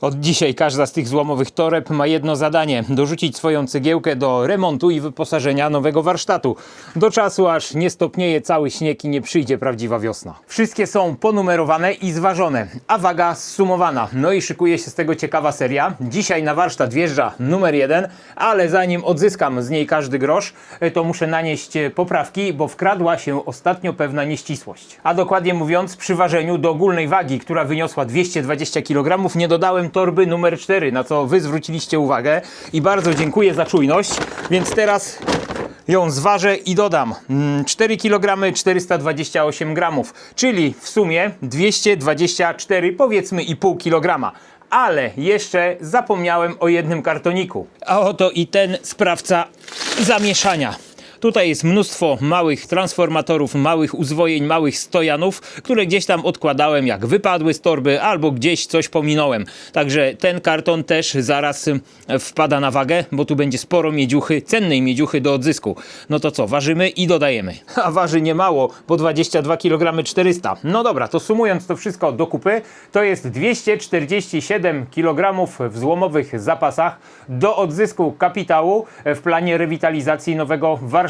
Od dzisiaj każda z tych złomowych toreb ma jedno zadanie: dorzucić swoją cegiełkę do remontu i wyposażenia nowego warsztatu. Do czasu, aż nie stopnieje cały śnieg i nie przyjdzie prawdziwa wiosna. Wszystkie są ponumerowane i zważone, a waga zsumowana. No i szykuje się z tego ciekawa seria. Dzisiaj na warsztat wjeżdża numer jeden, ale zanim odzyskam z niej każdy grosz, to muszę nanieść e, poprawki, bo wkradła się ostatnio pewna nieścisłość. A dokładnie mówiąc, przy ważeniu do ogólnej wagi, która wyniosła 220 kg, nie dodałem torby numer 4, na co wy zwróciliście uwagę i bardzo dziękuję za czujność. Więc teraz ją zważę i dodam mm, 4 kg 428 gramów, czyli w sumie 224 powiedzmy i pół kg. Ale jeszcze zapomniałem o jednym kartoniku. A oto i ten sprawca zamieszania. Tutaj jest mnóstwo małych transformatorów, małych uzwojeń, małych stojanów, które gdzieś tam odkładałem, jak wypadły z torby, albo gdzieś coś pominąłem. Także ten karton też zaraz ym, wpada na wagę, bo tu będzie sporo miedziuchy, cennej miedziuchy do odzysku. No to co, ważymy i dodajemy. A waży nie mało, bo 22 kg 400. No dobra, to sumując to wszystko do kupy, to jest 247 kg w złomowych zapasach do odzysku kapitału w planie rewitalizacji nowego warsztatu.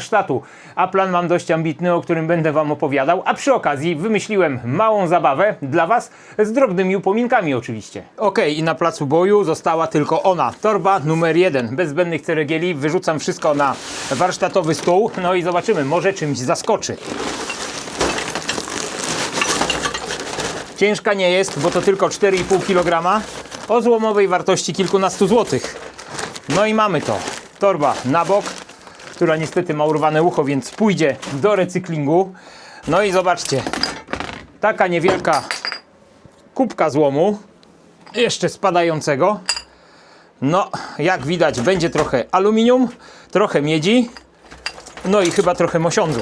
A plan mam dość ambitny, o którym będę Wam opowiadał, a przy okazji wymyśliłem małą zabawę dla Was z drobnymi upominkami oczywiście. Okej, i na placu boju została tylko ona, torba numer jeden. Bez zbędnych ceregieli wyrzucam wszystko na warsztatowy stół, no i zobaczymy, może czymś zaskoczy. Ciężka nie jest, bo to tylko 4,5 kg o złomowej wartości kilkunastu złotych. No i mamy to. Torba na bok, która niestety ma urwane ucho, więc pójdzie do recyklingu. No i zobaczcie, taka niewielka kubka złomu, jeszcze spadającego. No, jak widać, będzie trochę aluminium, trochę miedzi, no i chyba trochę mosiądzu.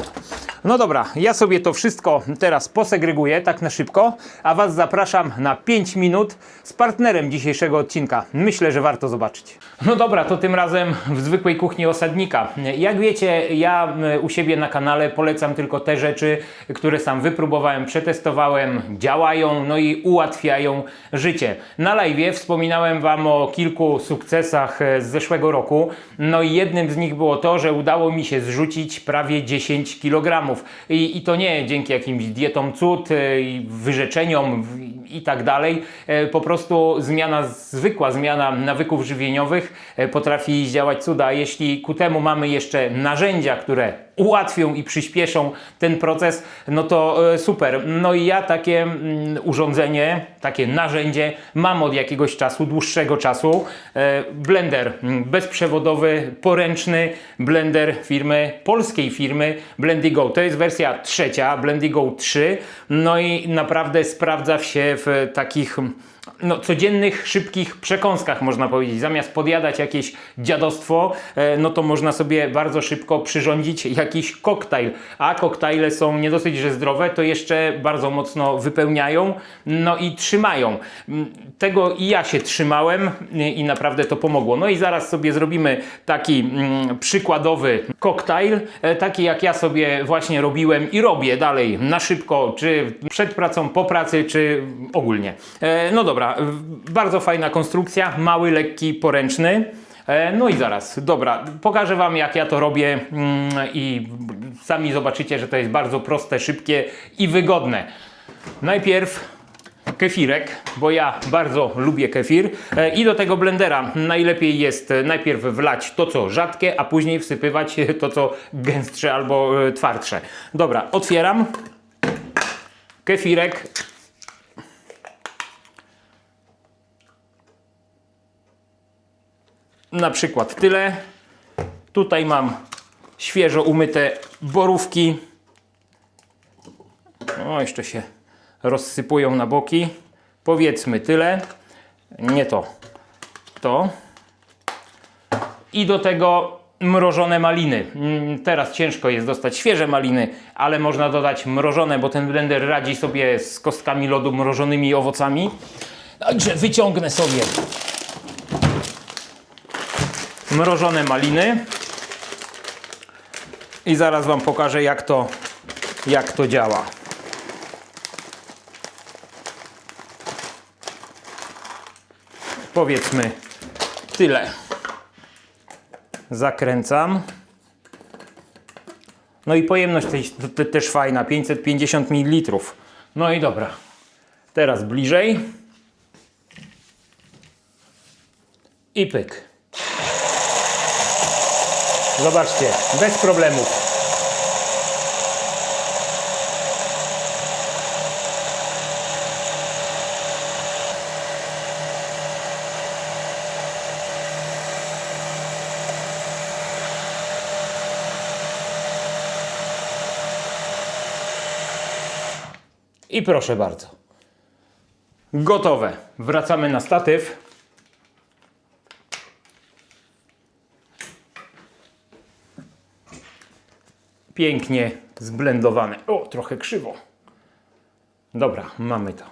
No dobra, ja sobie to wszystko teraz posegreguję tak na szybko, a Was zapraszam na 5 minut z partnerem dzisiejszego odcinka. Myślę, że warto zobaczyć. No dobra, to tym razem w zwykłej kuchni osadnika. Jak wiecie, ja m, u siebie na kanale polecam tylko te rzeczy, które sam wypróbowałem, przetestowałem, działają, no i ułatwiają życie. Na live wspominałem Wam o kilku sukcesach e, z zeszłego roku, no i jednym z nich było to, że udało mi się zrzucić prawie 10 kg. I, I to nie dzięki jakimś dietom cud, e, wyrzeczeniom i tak dalej. E, Po prostu zmiana, zwykła zmiana nawyków żywieniowych e, potrafi zdziałać cuda. Jeśli ku temu mamy jeszcze narzędzia, które ułatwią i przyspieszą ten proces, no to e, super. No i ja takie mm, urządzenie, takie narzędzie mam od jakiegoś czasu, dłuższego czasu. E, Blender mm, bezprzewodowy, poręczny blender firmy, polskiej firmy Blendigo. To jest wersja trzecia, Blendigo 3. No i naprawdę sprawdza się w takich no, codziennych, szybkich przekąskach, można powiedzieć. Zamiast podjadać jakieś dziadostwo, e, no to można sobie bardzo szybko przyrządzić jakiś koktajl. A koktajle są nie dosyć, że zdrowe, to jeszcze bardzo mocno wypełniają, no i trzymają. Mm, Tego i ja się trzymałem y, i naprawdę to pomogło. No i zaraz sobie zrobimy taki mm, przykładowy koktajl, e, taki jak ja sobie właśnie robiłem i robię dalej na szybko, czy przed pracą, po pracy, czy ogólnie. E, No dobra, w- bardzo fajna konstrukcja, mały, lekki, poręczny. E, No i zaraz, dobra, pokażę Wam jak ja to robię mm, i sami zobaczycie, że to jest bardzo proste, szybkie i wygodne. Najpierw kefirek, bo ja bardzo lubię kefir E, i do tego blendera najlepiej jest e, najpierw wlać to co rzadkie, a później wsypywać to co gęstsze albo twardsze. Dobra, otwieram kefirek. Na przykład tyle. Tutaj mam świeżo umyte borówki. No, jeszcze się rozsypują na boki. Powiedzmy tyle. Nie to. To. I do tego mrożone maliny. Mm, Teraz ciężko jest dostać świeże maliny, ale można dodać mrożone, bo ten blender radzi sobie z kostkami lodu mrożonymi owocami. Także wyciągnę sobie mrożone maliny i zaraz Wam pokażę jak to, jak to działa. powiedzmy tyle. Zakręcam. No i pojemność też, te- też fajna, 550 ml. No i dobra. Teraz bliżej. I pyk. Zobaczcie, bez problemów. I proszę bardzo. Gotowe. Wracamy na statyw. Pięknie zblendowane. O, trochę krzywo. Dobra, mamy to.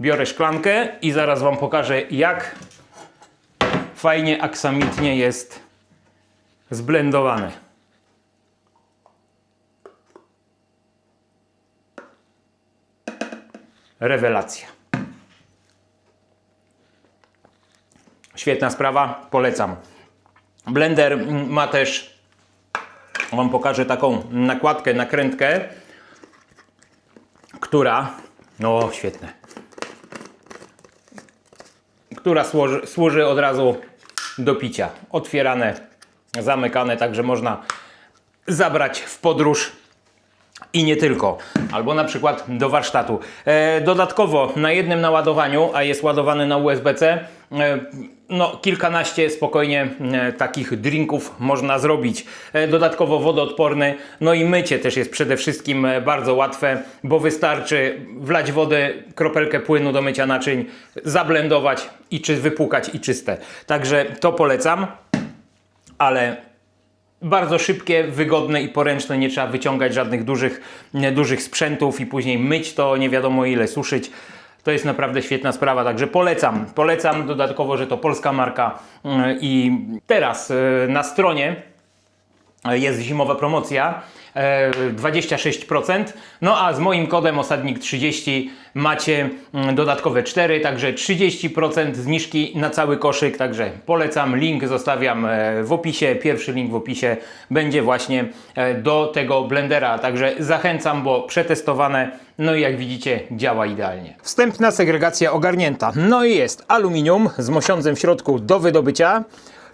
Biorę szklankę i zaraz Wam pokażę, jak fajnie aksamitnie jest zblendowane. Rewelacja. Świetna sprawa, polecam. Blender ma też, Wam pokażę taką nakładkę, nakrętkę, która, no świetne, która służy, służy od razu do picia. Otwierane, zamykane, także można zabrać w podróż i nie tylko. Albo na przykład do warsztatu. E, dodatkowo na jednym naładowaniu, a jest ładowany na USB-C, no kilkanaście spokojnie e, takich drinków można zrobić. E, dodatkowo wodoodporny, no i mycie też jest przede wszystkim e, bardzo łatwe, bo wystarczy wlać wodę, kropelkę płynu do mycia naczyń, zablendować i czy wypłukać i czyste. Także to polecam, ale bardzo szybkie, wygodne i poręczne. Nie trzeba wyciągać żadnych dużych, dużych sprzętów i później myć to nie wiadomo ile, suszyć. To jest naprawdę świetna sprawa, także polecam. Polecam dodatkowo, że to polska marka yy, i teraz yy, na stronie jest zimowa promocja 26%. No a z moim kodem osadnik30 macie mm, dodatkowe 4, także 30% zniżki na cały koszyk. Także polecam, link zostawiam e, w opisie. Pierwszy link w opisie będzie właśnie e, do tego blendera. Także zachęcam, bo przetestowane. No i jak widzicie, działa idealnie. Wstępna segregacja ogarnięta. No i jest aluminium z mosiądzem w środku do wydobycia.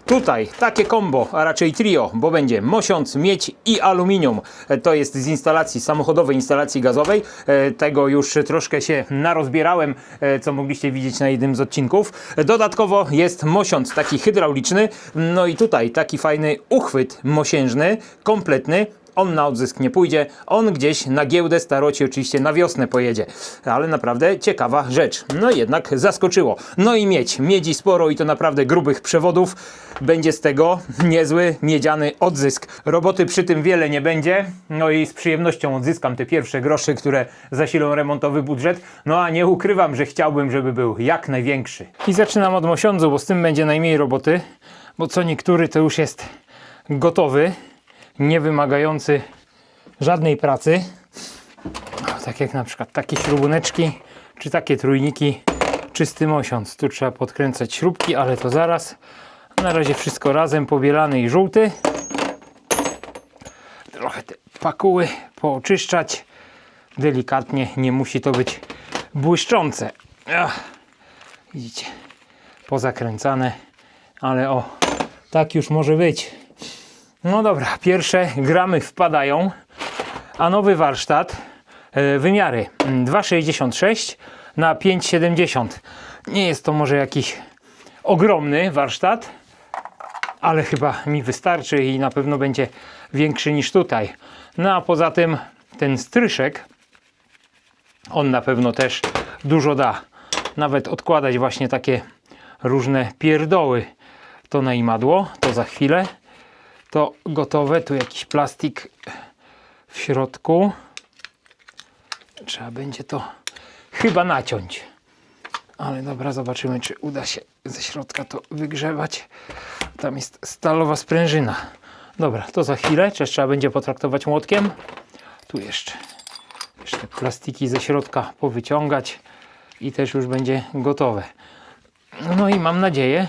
Tutaj takie kombo, a raczej trio, bo będzie mosiąc, miedź i aluminium. To jest z instalacji samochodowej, instalacji gazowej. E, Tego już troszkę się narozbierałem, e, co mogliście widzieć na jednym z odcinków. Dodatkowo jest mosiąc taki hydrauliczny. No i tutaj taki fajny uchwyt mosiężny, kompletny. On na odzysk nie pójdzie, on gdzieś na giełdę staroci oczywiście na wiosnę pojedzie. Ale naprawdę ciekawa rzecz. No jednak zaskoczyło. No i miedź. Miedzi sporo i to naprawdę grubych przewodów. Będzie z tego niezły miedziany odzysk. Roboty przy tym wiele nie będzie. No i z przyjemnością odzyskam te pierwsze grosze, które zasilą remontowy budżet. No a nie ukrywam, że chciałbym, żeby był jak największy. I zaczynam od mosiądzu, bo z tym będzie najmniej roboty. Bo co niektóry to już jest gotowy nie wymagający żadnej pracy. O, tak jak na przykład takie śrubuneczki, czy takie trójniki, czysty mosiąc. Tu trzeba podkręcać śrubki, ale to zaraz. Na razie wszystko razem, pobielany i żółty. Trochę te pakuły pooczyszczać. Delikatnie, nie musi to być błyszczące. Ach, widzicie, pozakręcane, ale o, tak już może być. No dobra, pierwsze gramy wpadają, a nowy warsztat, e, wymiary mm, 2,66 na 5,70. Nie jest to może jakiś ogromny warsztat, ale chyba mi wystarczy i na pewno będzie większy niż tutaj. No a poza tym ten stryszek, on na pewno też dużo da. Nawet odkładać właśnie takie różne pierdoły. To na to za chwilę to gotowe. Tu jakiś plastik w środku. Trzeba będzie to chyba naciąć. Ale dobra, zobaczymy, czy uda się ze środka to wygrzewać. Tam jest stalowa sprężyna. Dobra, to za chwilę. Czy trzeba będzie potraktować młotkiem. Tu jeszcze, jeszcze plastiki ze środka powyciągać. i też już będzie gotowe. No i mam nadzieję,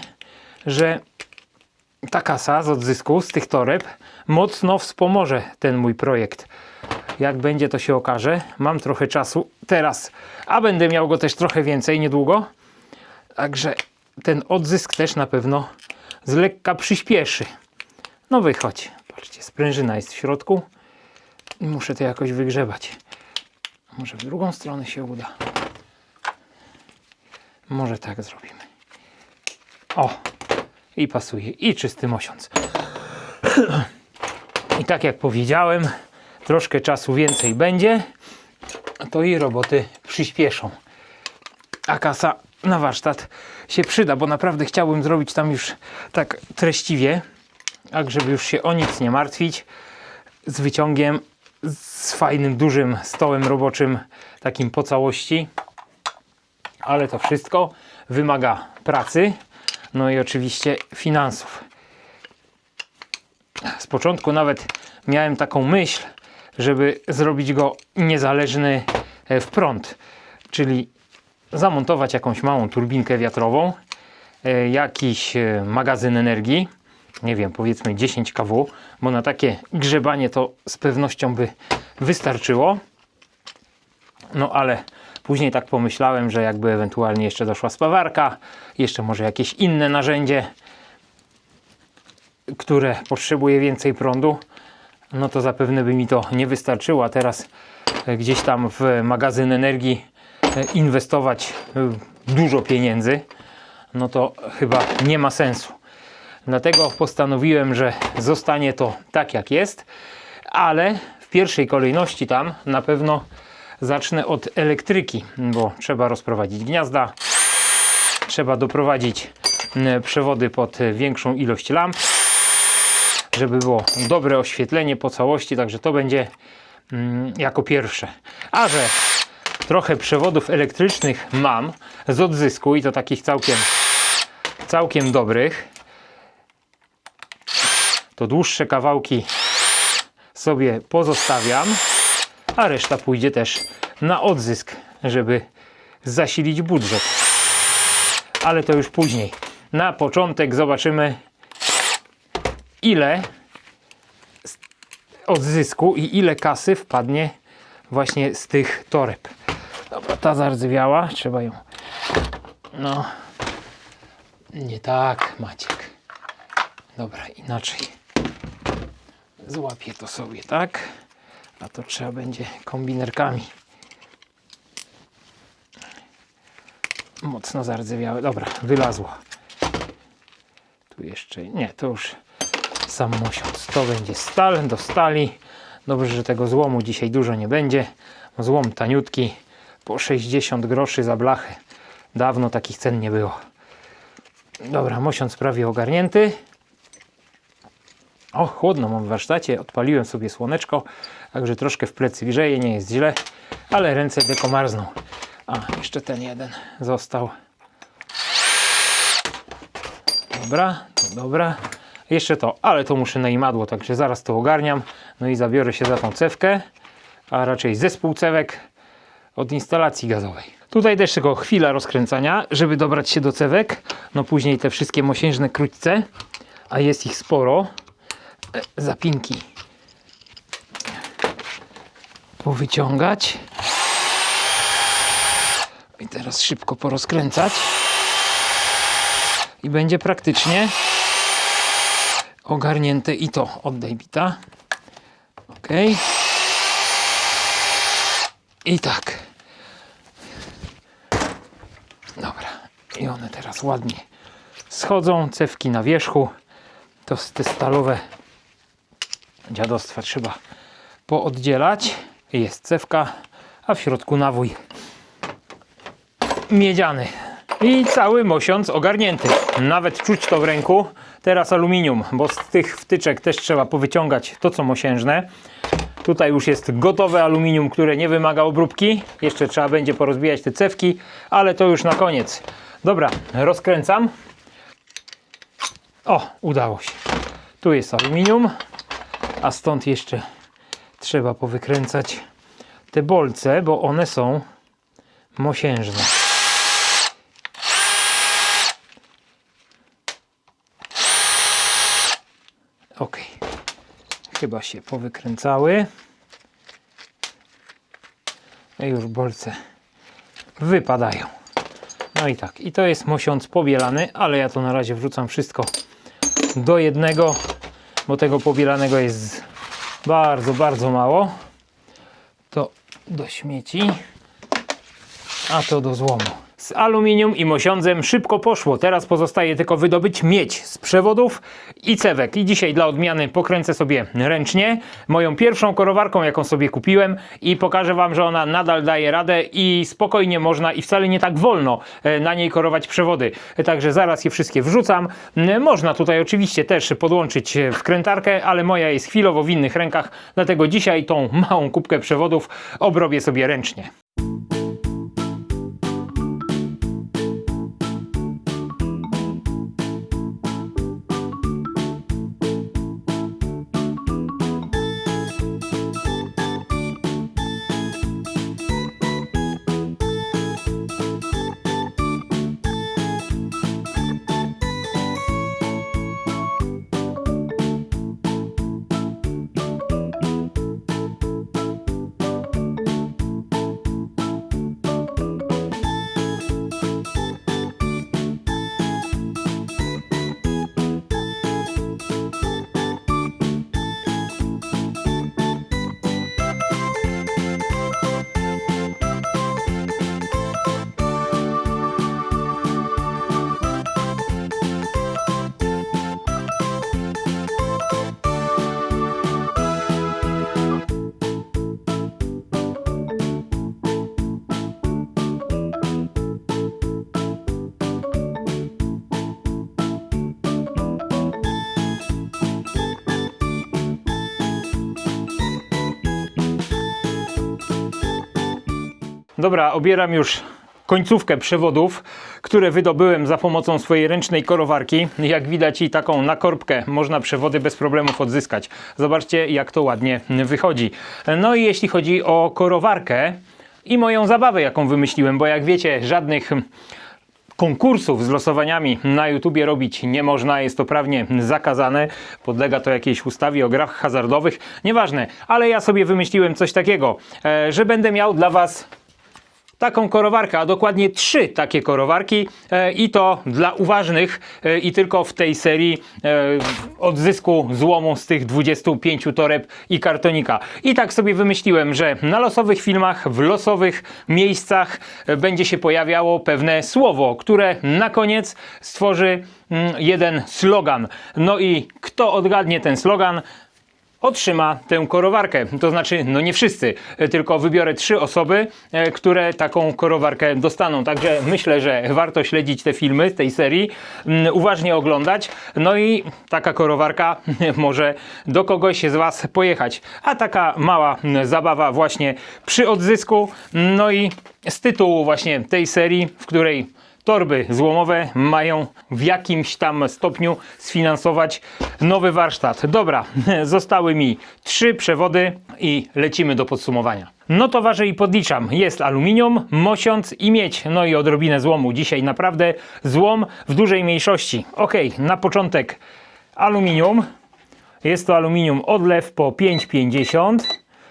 że ta kasa z odzysku, z tych toreb, mocno wspomoże ten mój projekt. Jak będzie, to się okaże. Mam trochę czasu teraz, a będę miał go też trochę więcej niedługo. Także ten odzysk też na pewno z lekka przyspieszy. No wychodź. Patrzcie, sprężyna jest w środku. Muszę to jakoś wygrzebać. Może w drugą stronę się uda. Może tak zrobimy. O! I pasuje. I czysty mosiąc. I tak jak powiedziałem, troszkę czasu więcej będzie, to i roboty przyspieszą. A kasa na warsztat się przyda, bo naprawdę chciałbym zrobić tam już tak treściwie, tak żeby już się o nic nie martwić, z wyciągiem, z fajnym, dużym stołem roboczym, takim po całości. Ale to wszystko wymaga pracy, no i oczywiście finansów. Z początku nawet miałem taką myśl, żeby zrobić go niezależny e, w prąd, czyli zamontować jakąś małą turbinkę wiatrową, e, jakiś e, magazyn energii, nie wiem, powiedzmy 10 kW, bo na takie grzebanie to z pewnością by wystarczyło. No ale później tak pomyślałem, że jakby ewentualnie jeszcze doszła spawarka, jeszcze może jakieś inne narzędzie, które potrzebuje więcej prądu, no to zapewne by mi to nie wystarczyło, a teraz e, gdzieś tam w magazyn energii e, inwestować e, dużo pieniędzy, no to chyba nie ma sensu. Dlatego postanowiłem, że zostanie to tak jak jest, ale w pierwszej kolejności tam na pewno zacznę od elektryki, bo trzeba rozprowadzić gniazda, trzeba doprowadzić przewody pod większą ilość lamp, żeby było dobre oświetlenie po całości, także to będzie jako pierwsze. A że trochę przewodów elektrycznych mam z odzysku i to takich całkiem, całkiem dobrych, to dłuższe kawałki sobie pozostawiam, a reszta pójdzie też na odzysk, żeby zasilić budżet. Ale to już później. Na początek zobaczymy, ile odzysku i ile kasy wpadnie właśnie z tych toreb. Dobra, ta zardzewiała, trzeba ją. No, nie tak, Maciek. Dobra, inaczej. Złapię to sobie, tak? A to trzeba będzie kombinerkami. Mocno zardzewiałe. Dobra, wylazło. Tu jeszcze nie, to już sam mosiąc. To będzie stal do stali. Dobrze, że tego złomu dzisiaj dużo nie będzie. Złom taniutki, po 60 groszy za blachę. Dawno takich cen nie było. Dobra, mosiąc prawie ogarnięty. O, chłodno mam w warsztacie, odpaliłem sobie słoneczko, także troszkę w plecy grzeje, nie jest źle, ale ręce dekomarzną. A, jeszcze ten jeden został. Dobra, to dobra. Jeszcze to, ale to muszę na imadło, także zaraz to ogarniam. No i zabiorę się za tą cewkę, a raczej zespół cewek od instalacji gazowej. Tutaj też tylko chwila rozkręcania, żeby dobrać się do cewek. No później te wszystkie mosiężne krótce, a jest ich sporo zapinki powyciągać. I teraz szybko porozkręcać. I będzie praktycznie ogarnięte i to. Oddaj bita. Ok. I tak. Dobra. I one teraz ładnie schodzą. Cewki na wierzchu. To te stalowe dziadostwa trzeba pooddzielać. Jest cewka, a w środku nawój miedziany. I cały mosiąc ogarnięty. Nawet czuć to w ręku. Teraz aluminium, bo z tych wtyczek też trzeba powyciągać to, co mosiężne. Tutaj już jest gotowe aluminium, które nie wymaga obróbki. Jeszcze trzeba będzie porozbijać te cewki, ale to już na koniec. Dobra, rozkręcam. O, udało się. Tu jest aluminium, a stąd jeszcze trzeba powykręcać te bolce, bo one są mosiężne. Ok, chyba się powykręcały. No I już bolce wypadają. No i tak, i to jest mosiąc pobielany, ale ja to na razie wrzucam wszystko do jednego bo tego pobielanego jest bardzo, bardzo mało. To do śmieci, a to do złomu. Z aluminium i mosiądzem szybko poszło. Teraz pozostaje tylko wydobyć miedź z przewodów i cewek. I dzisiaj dla odmiany pokręcę sobie ręcznie moją pierwszą korowarką, jaką sobie kupiłem i pokażę Wam, że ona nadal daje radę i spokojnie można i wcale nie tak wolno e, na niej korować przewody. E, Także zaraz je wszystkie wrzucam. E, Można tutaj oczywiście też podłączyć wkrętarkę, ale moja jest chwilowo w innych rękach, dlatego dzisiaj tą małą kubkę przewodów obrobię sobie ręcznie. Dobra, obieram już końcówkę przewodów, które wydobyłem za pomocą swojej ręcznej korowarki. Jak widać i taką na korbkę można przewody bez problemów odzyskać. Zobaczcie jak to ładnie wychodzi. No i jeśli chodzi o korowarkę i moją zabawę jaką wymyśliłem, bo jak wiecie żadnych konkursów z losowaniami na YouTubie robić nie można, jest to prawnie zakazane, podlega to jakiejś ustawie o grach hazardowych, nieważne, ale ja sobie wymyśliłem coś takiego, e, że będę miał dla Was taką korowarkę, a dokładnie trzy takie korowarki e, i to dla uważnych e, i tylko w tej serii e, odzysku złomu z tych 25 toreb i kartonika. I tak sobie wymyśliłem, że na losowych filmach, w losowych miejscach będzie się pojawiało pewne słowo, które na koniec stworzy mm, jeden slogan. No i kto odgadnie ten slogan, otrzyma tę korowarkę. To znaczy, no nie wszyscy, tylko wybiorę trzy osoby, e, które taką korowarkę dostaną. Także myślę, że warto śledzić te filmy z tej serii, mm, uważnie oglądać. No i taka korowarka może do kogoś z Was pojechać. A taka mała mm, zabawa właśnie przy odzysku. No i z tytułu właśnie tej serii, w której torby złomowe mają w jakimś tam stopniu sfinansować nowy warsztat. Dobra, zostały mi trzy przewody i lecimy do podsumowania. No to ważę i podliczam. Jest aluminium, mosiąc i miedź. No i odrobinę złomu. Dzisiaj naprawdę złom w dużej mniejszości. Ok, na początek aluminium. Jest to aluminium odlew po 5,50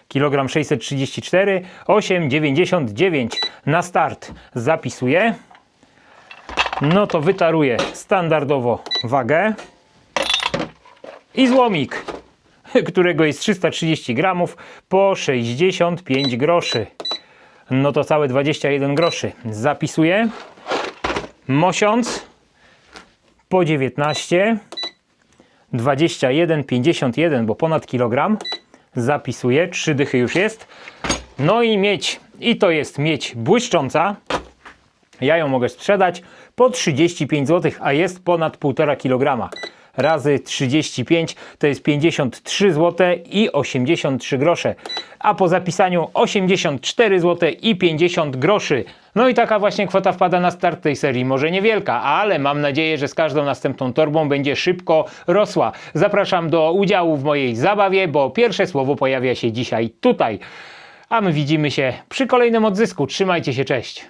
kg 634 8,99 na start zapisuję no to wytaruję standardowo wagę i złomik, którego jest 330 gramów po 65 groszy. No to całe 21 groszy. Zapisuję. Mosiąc po 19, 21,51, bo ponad kilogram. Zapisuję, trzy dychy już jest. No i miedź, i to jest miedź błyszcząca. Ja ją mogę sprzedać po 35 zł, a jest ponad 1,5 kg. Razy 35 to jest 53 zł i 83 grosze. A po zapisaniu 84 zł i 50 groszy. No i taka właśnie kwota wpada na start tej serii. Może niewielka, ale mam nadzieję, że z każdą następną torbą będzie szybko rosła. Zapraszam do udziału w mojej zabawie, bo pierwsze słowo pojawia się dzisiaj tutaj. A my widzimy się przy kolejnym odzysku. Trzymajcie się, cześć.